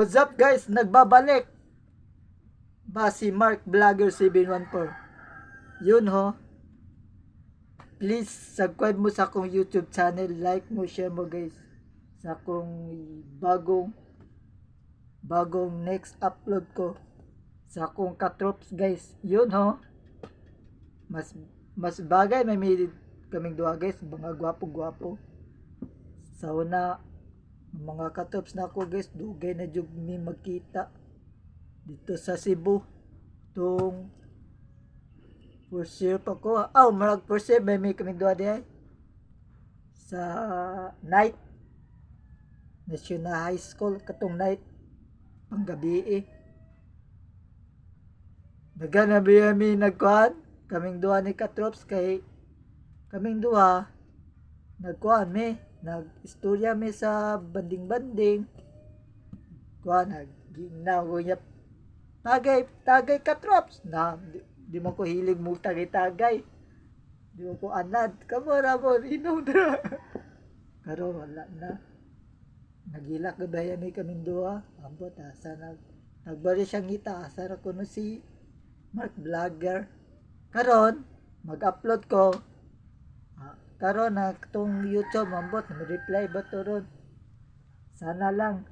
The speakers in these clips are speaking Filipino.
What's up guys? Nagbabalik. Ba si Mark Vlogger 714. Yun ho. Please subscribe mo sa akong YouTube channel, like mo, share mo guys. Sa akong bagong bagong next upload ko sa akong katrops guys. Yun ho. Mas mas bagay may may kaming duha guys, mga gwapo-gwapo. Sa una, mga katops na ako guys, dugay na jud mi magkita dito sa Cebu. Tung for sure pa ko. Oh, marag for sure may may kaming duha diay sa night National High School katong night panggabi eh. Nagana biya mi nagkuhan kaming duha ni Katrops kay kaming duha nagkuhan mi nag-istorya mi sa banding-banding. Kuhan nag ginaw niya tagay tagay Katrops na di, di mo ko hilig mo tagay-tagay di mo ko anad. Kamo ra mo inom na. Pero wala na. Nagilak gabaya mi kaming duha ambot asa nag nagbari siyang ngita. Asa ra kuno si Mark Vlogger. Karon mag-upload ko. Ah, karon na tong YouTube mambot reply ba to ron? Sana lang.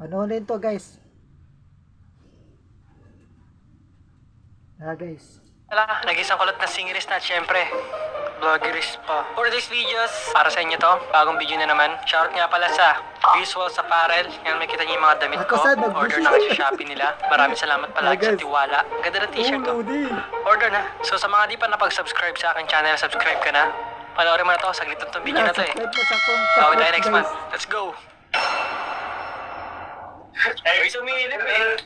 Panoorin to guys. Ah guys Wala, nag-isang kulot na singeris na, syempre. Vloggeris pa. For these videos, para sa inyo to, bagong video na naman. Shoutout nga pala sa Visuals Apparel. Yan, makita niyo yung mga damit ko. Order na kayo sa Shopee nila. Maraming salamat pala sa tiwala. Ang Ganda ng t-shirt to. Oh. Order na. So sa mga di pa napag-subscribe sa aking channel, subscribe ka na. Panoorin mo na to, saglit lang tong video na to eh. Bawi tayo next month. Let's go! Hey, sumilip eh.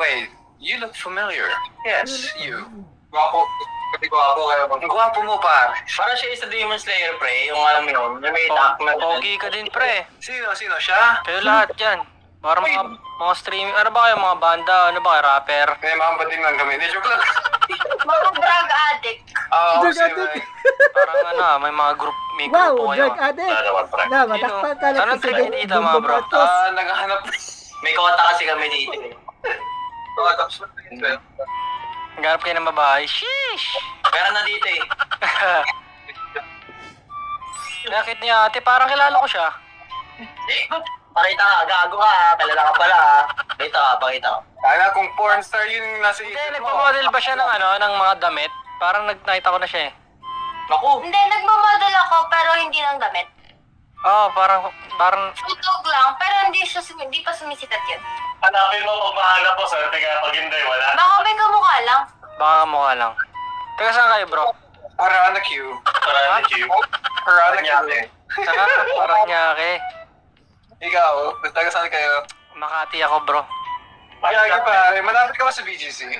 Wait, you look familiar. Yes, you. Gwapo. Kasi gwapo kayo bang? Gwapo mo pa. Parang siya isa Demon Slayer, pre. Yung alam mo yun, yung may dark na... Pogi ka din pre. Sino? Sino siya? Pero lahat yan. Parang mga, mga streaming, ano ba kayo, mga banda, ano ba kayo, rapper? May mga bating lang kami. Hindi, joke lang. Mga drug addict. Ah, Drug kasi addict. may... Parang ano, ah, may mga group, may Wow, grupo kayo. drug addict. Ano naman, pre? Na, matakpan ka lang Anong kasi dito, mga bro? Ah, naghahanap... May kota kasi kami dito. Oh, tapos Naghanap kayo ng babae. Sheesh! Meron na dito eh. Nakit niya ate, parang kilala ko siya. Pakita ka, gago ka. Kalala ka pala. Pakita ka, pakita ka. Kaya kung porn star yun yung nasa Hindi, nagpa-model ba siya ng ano, ng mga damit? Parang nag-nakita ko na siya eh. Naku, Hindi, nagmamodel ako pero hindi ng damit. Oo, oh, parang, parang, Tutog lang, pero hindi, siya, sumi- hindi pa sumisikat yun. Hanapin mo kung mahanap mo sa taga pag hindi wala. Baka may kamukha lang. baka mukha lang. Taga saan kayo bro? Arana Q. Para ni Q. Arana Q. Saka, parang nyake. Ikaw, taga saan kayo? Makati ako bro. Gagi pare, malapit ka ba sa BGC?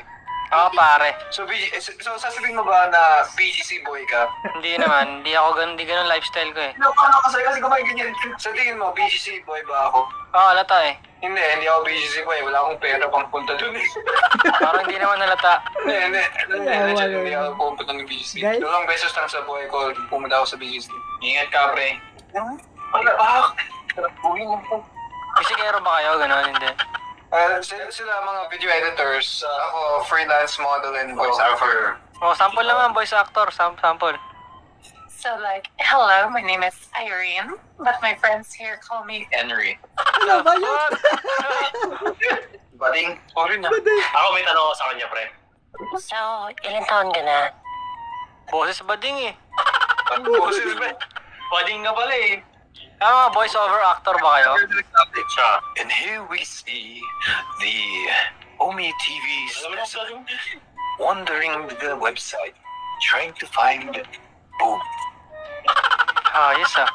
Oo pare. So, BG, so, so sasabihin mo ba na BGC boy ka? Hindi naman, hindi ako ganun, hindi ganun lifestyle ko eh. No, paano kasi kasi kumain ganyan? Sa tingin mo, BGC boy ba ako? Oo, halata eh. Hindi, hindi ako BGC boy. Wala akong pera pang punta dun eh. Parang hindi naman halata. Hindi, hindi. Hindi, legit, hindi ako pumunta ng BGC. Guys? Dalawang beses lang sa buhay ko, pumunta ako sa BGC. Ingat ka, pre. Wala, ah! Uwi na po. Bisikero ba kayo? Ganun, hindi. Uh, sila, sila mga video editors. ako, freelance model and voice actor. Oh, sample naman, voice actor. Sam sample. So, like, hello, my name is Irene, but my friends here call me Henry. Ano ba yun? Bading. Sorry na. Ako may tanong ako sa kanya, pre. So, ilan taon ka na? Boses bading eh. Boses ba? Pwedeng nga pala eh. Ah, mga voice over actor ba kayo? And here we see the Omi TV na akin? wandering the website, trying to find boob. Ayos ah.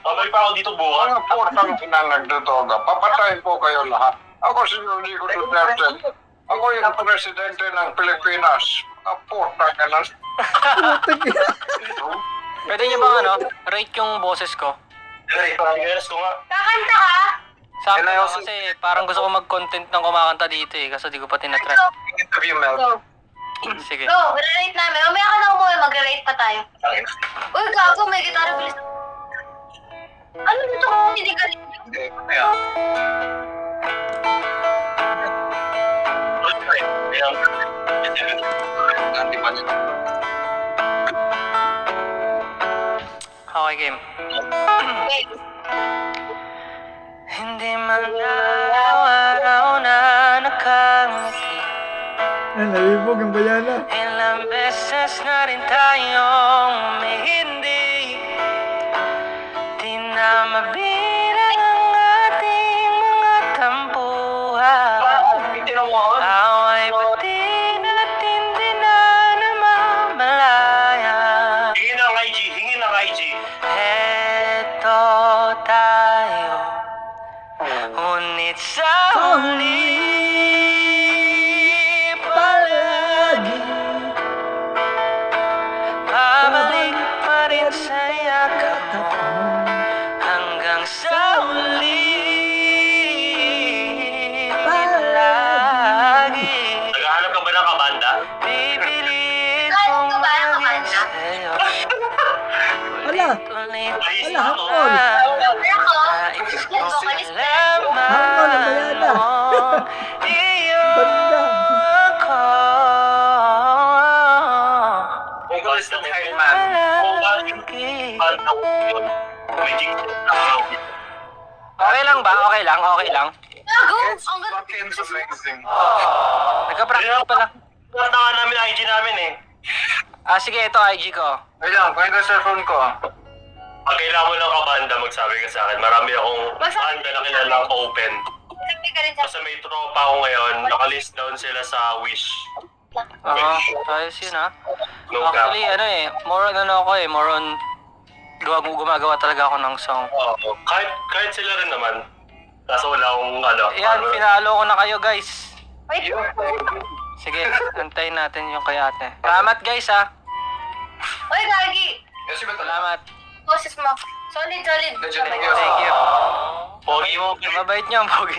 Babalik pa ako dito bukas. Mga portang ina nagdodoga, papatayin po kayo lahat. Ako si Rodrigo Duterte. Ako yung presidente ng Pilipinas. Mga portang ina. Pwede niyo bang ano, rate yung boses ko? Pag-guess ko nga. Kakanta ka? Sample Can I also- kasi parang gusto ko mag-content ng kumakanta dito eh. Kaso di ko pa tinatry. Interview Mel. Go. Sige. Go, re-rate namin. Umaya ka na umuwi, mag-rate pa tayo. Tangin. Uy, gago, may gitara bilis. Ano dito kung hindi ka Eh, kaya. Nanti pa niya. Okay, game. Hindi man araw na nakangiti Ay, nalibog ang bayana. Ilang beses na rin tayong may hindi Di na mabilang ang bayana. laman Iyon Banda. ko Vocalist ng Iron Man. Kung bakit banda ko yun, jigsaw na ako. Okay lang ba? Okay lang, okay lang. Gago! Ang ganda. Fucking amazing. Nagka-practice pa lang. Lahat na nga namin ang IG namin eh. Ah, sige, ito IG ko. Wait lang, kunin ko sa phone ko. Pag kailangan mo ng kabanda, magsabi ka sa akin. Marami akong Magsabi- banda na kilalang open. Sabi ka rin sa... Basta may tropa ako ngayon, nakalist down sila sa Wish. Oo, ayos yun ha. No cap. Actually, ano eh, more on ano ako eh, more on gumag gumagawa talaga ako ng song. Oo. kahit, kahit sila rin naman. Kaso wala akong ano. Yan, ano- pinalo ko na kayo guys. Wait. Sige, antayin natin yung kay ate. Salamat guys ha. Uy, Gagi! Kasi ba talaga? Salamat. Boses mo. Solid, solid. Sabay. thank Thank you. Pogi mo. Mabait niyo, Pogi.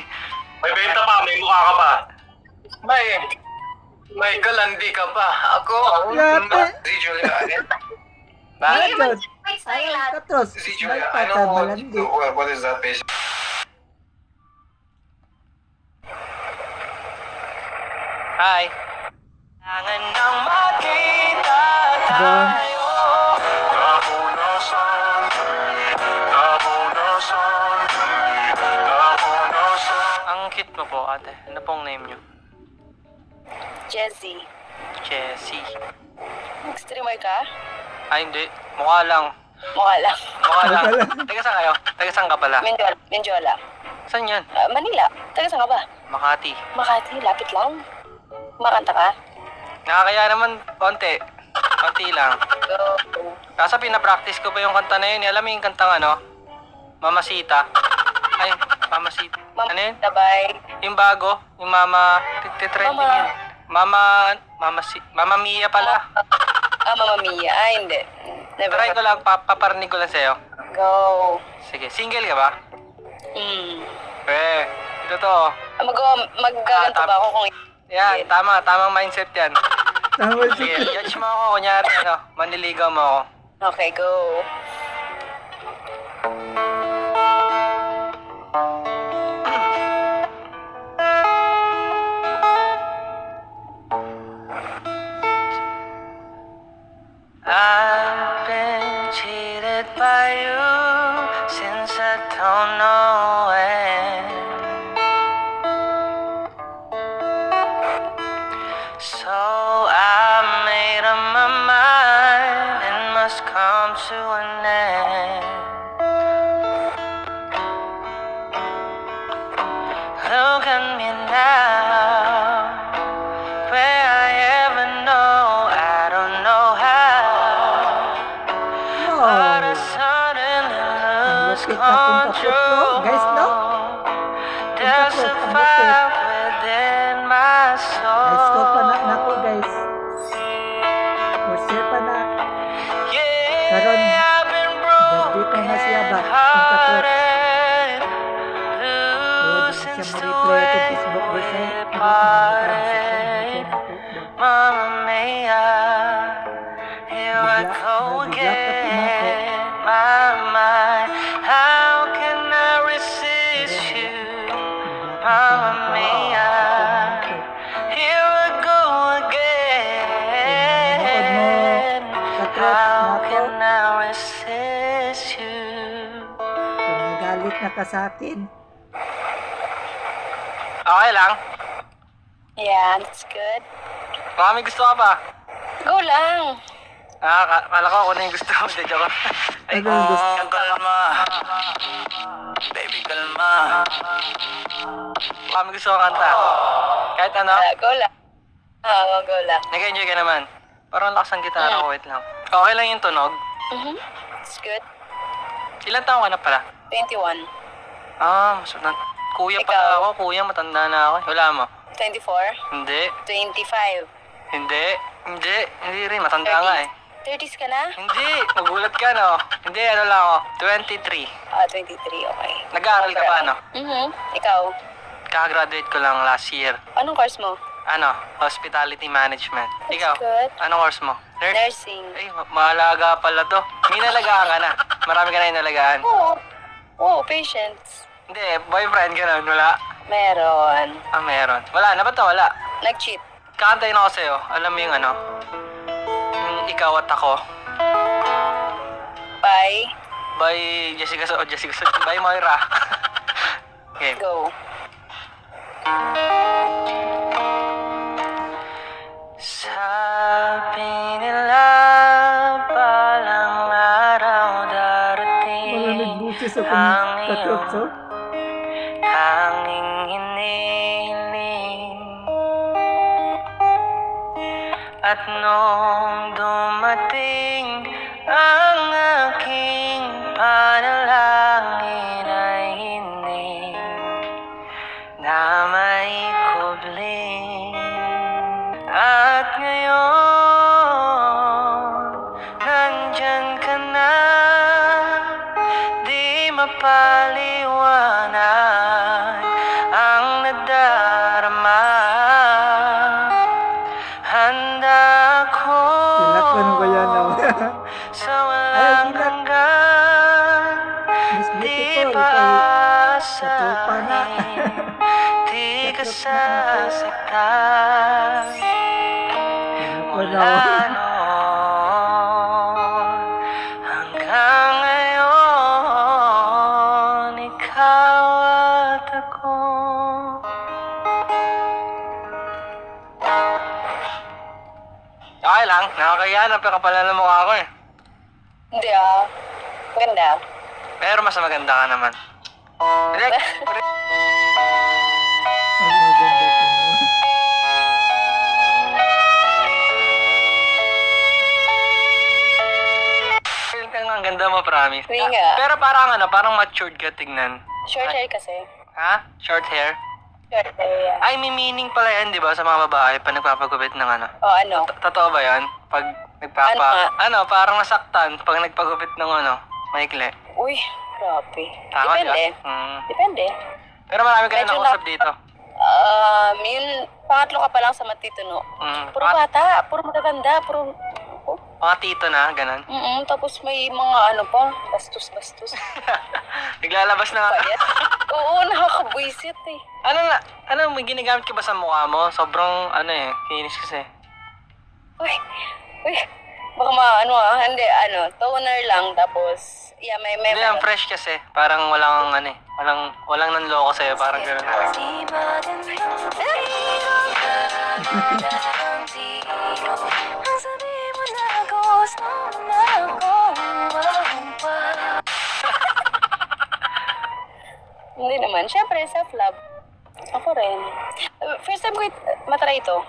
May benta pa, may mukha ka pa. May, may galandi ka pa. Ako, Yate. si Julia. Bakit? Ay, lahat. katros. Si Julia, I know what, malandi. what, is that patient? Hi. Kailangan nang makita tayo. Mo po, ate. Ano pong name niyo? Jessie, Jessie. nag-streamer ka? Ay, hindi. Mukha lang. Mukha lang. Mukha lang. Taga saan kayo? Taga saan ka pala? Menjola. Menjola. Saan yan? Ah, Manila. Taga saan ka ba? Makati. Makati. Lapit lang. Kumakanta ka? Nakakaya naman konti. Konti lang. Go. Kaso pinapractice ko pa yung kanta na yun. Alam mo yung kantang ano? Mamasita. Ay, Mamasita. Mama, Ano yun? Sabay. Yung bago. Yung Mama... Titrending Mama. yun. Mama... Mama, si, Mama Mia pala. Ah, Mama Mia. Ah, hindi. Never. Try ko lang. Pa, paparinig ko lang sa'yo. Go. Sige. Single ka ba? Mm. Eh. Ito to. Ah, mag maggaganto Ah, ba ako kung Yan. Tama. Tamang mindset yan. Tama Sige. si Judge mo ako. Kunyari ano. Manliligaw mo ako. Okay, go. By you. Since I don't know There's a fire within my soul. Guys ko pa na nako guys. Nagalit na ka sa akin, Okay lang. Yeah, that's good. Baka may gusto ka pa. Go lang. Ah, ka- kala ko ako na yung gusto mo. Hindi, joke. Ay, Ano yung gusto? oh, kalma. Baby, kalma. Baka may gusto kang kanta. Kahit ano, Ah, go lang. Oo, go lang. nag-enjoy ka naman. Parang lakas ng gitara ko, wait lang. Okay lang yung tunog. Mhm. It's good. Ilan taong ka na pala? 21. Ah, mas na, kuya Ikaw? ako. Kuya, matanda na ako. Wala mo. 24. Hindi. 25. Hindi. Hindi. Hindi rin. Matanda nga eh. 30s ka na? Hindi. Magulat ka, no? Hindi, ano lang ako. 23. Ah, 23. Okay. Nag-aaral ka pa, no? Mhm. Ikaw? Kakagraduate ko lang last year. Anong course mo? Ano? Hospitality Management. Ikaw? good. Anong course mo? Nurse? Nursing. Ay, ma- maalaga pala to. May nalagaan ka na. Marami ka na inalagaan. Oo. Oh, patience. Hindi, boyfriend ka na. Wala. Meron. Ah, meron. Wala na. Ba't na wala? Nag-cheat. Kakantayin ako sa'yo. Alam mo yung ano? Yung ikaw at ako. Bye. By Jessica So... Jessica So... By Moira. okay. Go. Katrops, oh. Tanging hinihiling At nung dumating ang Di ka sasaktan Wala, noon hanggang ngayon Ikaw at ako Okay lang, nakakaya na pa pala ng mukha ko eh. Hindi ah. Maganda. Pero mas maganda ka naman. Hindi, Ang ganda mo, promise. Hindi nga. Pero parang ano, parang matured ka tignan. Short hair kasi. Ha? Short hair? Short hair, yeah. Ay, may meaning pala yan, di ba, sa mga babae pag nagpapagupit ng ano? O ano? T- Totoo ba yan? Pag nagpapa... Ano nga? Ano, parang nasaktan pag nagpagupit ng ano, maikli. Uy, grabe. Tama, di ba? Depende. Mm. Depende. Pero marami ka na Medyo nakausap na- dito. Um, yun, pangatlo ka pa lang sa matituno. Mm. Puro Mga, bata, puro magaganda, puro... Oh, mga tito na, ganun. mm tapos may mga ano pa, bastos-bastos. Naglalabas na. Payat. Oo, nakakabwisit eh. ano na, ano, may ginagamit ka ba sa mukha mo? Sobrang, ano eh, kinis kasi. Uy, uy, baka ma, ano ah, hindi, ano, toner lang, tapos, yeah, may, may, Hindi, ang fresh kasi. Parang walang, ano eh, walang, walang nanloko sa'yo, parang ganun. Hindi naman. Siyempre, self-love. Ako rin. Uh, First time ko it- matry ito.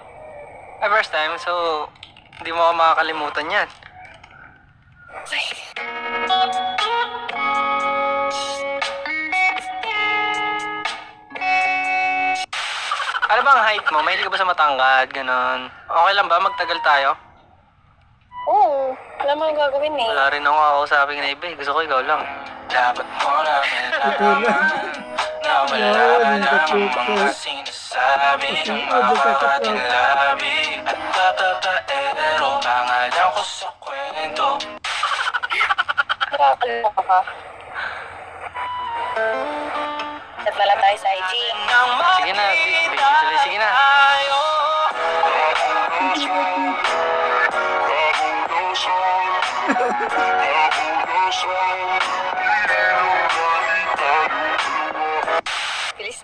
Ay, first time, so, hindi mo ako makakalimutan yan. Ano ba ang height mo? Mahilig ka ba sa matangkad? Ganon. Okay lang ba? Magtagal tayo? Oo. Wala mo yung gagawin eh. Wala rin ako kakausapin na iba eh. Gusto ko ikaw lang. Dapat mo lang. na yung katrops, oh. sinasabi ka katrops? labi At papapaero Pangalan ko sa kwento Nakakaloka ka. Chat na lang tayo sa IG. Sige na, bi- bi- sige na. Bilis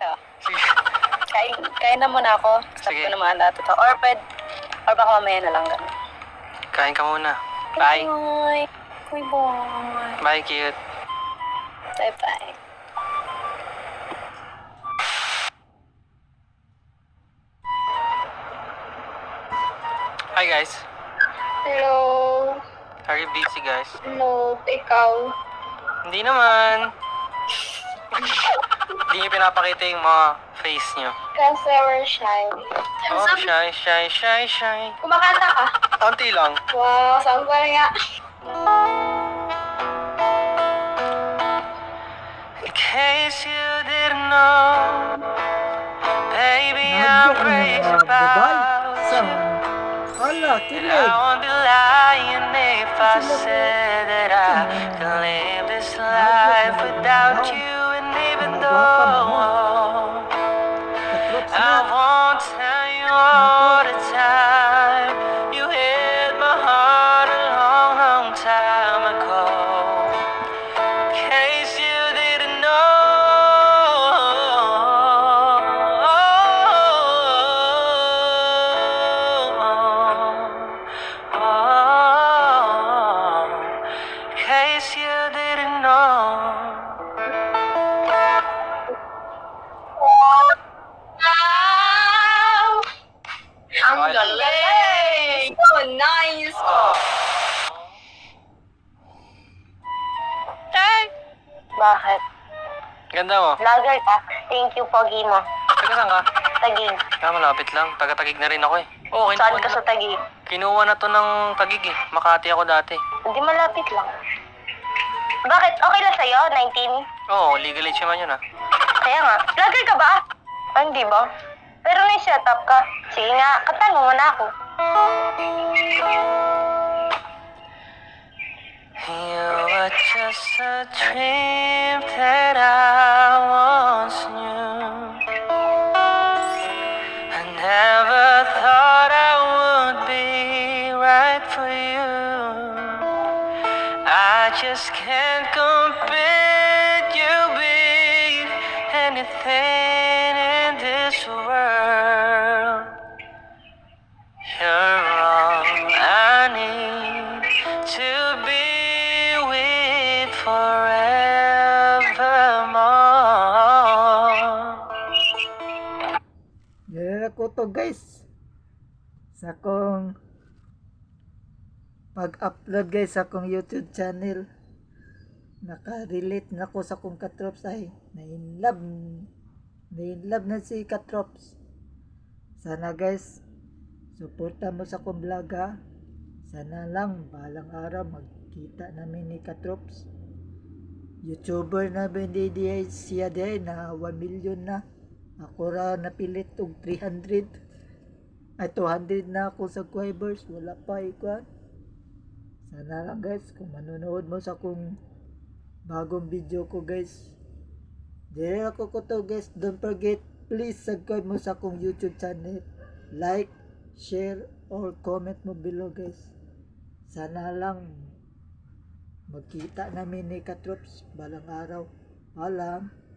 ah. Sige. Kain, kain na muna ako. Stop Sige. ko na mga dato to. Or pwede, or baka mamaya na lang ganun. Kain ka muna. Bye. Bye. Bye boy. Bye, cute. Bye bye. Hi, guys. Hello. Are you busy, guys? No, ikaw. Hindi naman. Hindi niyo pinapakita yung mga face niyo. Kasi we're shy. Oh, shy, shy, shy, shy. Kumakanta ka? Konti lang. Wow, saan ba nga? In case you didn't know, baby, I'm crazy about. Ala, And! I won't be lying if I said that I can live this life without you. And even though I won't tell you all Ganda mo. Vlogger ka? Thank you, Pogi mo. Taga saan ka? Tagig. Ah, malapit lang. Taga-tagig na rin ako eh. Oo, Saan ka sa Tagig? kinuha na to ng tagig eh. Makati ako dati. Hindi malapit lang. Bakit? Okay lang sa'yo? 19? Oo, legal age naman yun ah. Kaya nga. Vlogger ka ba? Ah, hindi ba? Pero may setup ka. Sige nga, kantahan mo muna ako. You were just a dream that I once knew. To guys. Sa kong pag-upload guys sa kong YouTube channel. Naka-relate na ko sa kong katrops ay na-inlove na-inlove na si katrops. Sana guys, suporta mo sa kong vlog ha. Sana lang balang araw magkita namin ni katrops. YouTuber na di siya di na 1 million na. Ako ra napilit og 300. Ay 200 na ako sa subscribers. Wala pa ikuan. Sana lang guys kung manonood mo sa kung bagong video ko guys. Dire ako ko to guys. Don't forget please subscribe mo sa kong YouTube channel. Like, share, or comment mo below guys. Sana lang magkita namin ni Katrops balang araw. Paalam.